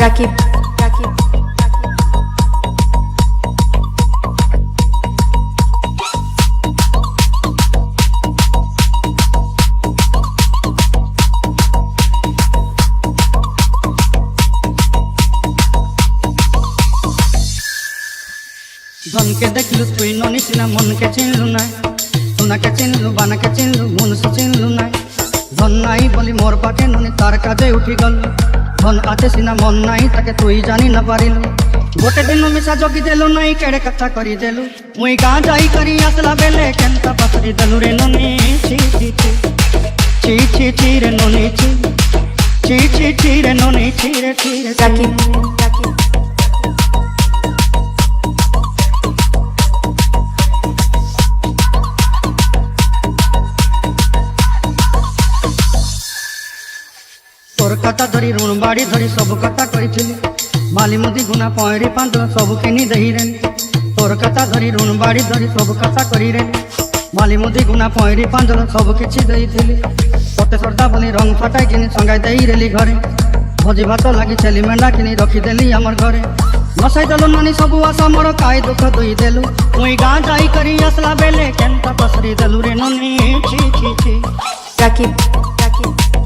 রাকিব রাকিব ধনকে দেখলু তুই ননিস না মনকে চিনলু নাই। সোনাকে চিনলু, বানাকে চিনলু মনুষ্য চিনলু নাই। ধন নাই বলি মোর পাকে ননি, তার কাজে উঠি গল। ধন আছে সিনা, মন নাই তাকে তুই জানি না পারিলু। গোটে দিন মিশা জগি দেলু নাই, কেড়ে কথা করি দেলু। মুই গা যাই করি, আসলা বেলে কেনতা পাথরি দেলু রে ননি। ছি ছি ছি ছি ছি ছি রে ননি, ছি। ছি ছি ছি রে ননি, ছি রে ছি রে কথা ধরি ঋণ বাড়ি ধরি সব কথা কইছিলি বালি মুদি গুনা পয়রি পাঁচ সব কিনি দেহিরে তোর কথা ধরি ঋণ বাড়ি ধরি সব কথা করিরে বালি মুদি গুনা পয়রি পাঁচ সব কিছু দেইছিলি তোতে শ্রদ্ধা বলি রং ফাটাই কিনি সঙ্গাই দেই রেলি ঘরে ভোজি ভাত লাগি ছেলি মেন্ডা কিনি রখি দেলি আমার ঘরে বসাই দেলু নানি সব আশা মোর কাই দুঃখ দুই দেলু মুই গাঁ যাই করি আসলা বেলে কেনটা পসরি দেলু রে ননি চি চি চি রাকিব রাকিব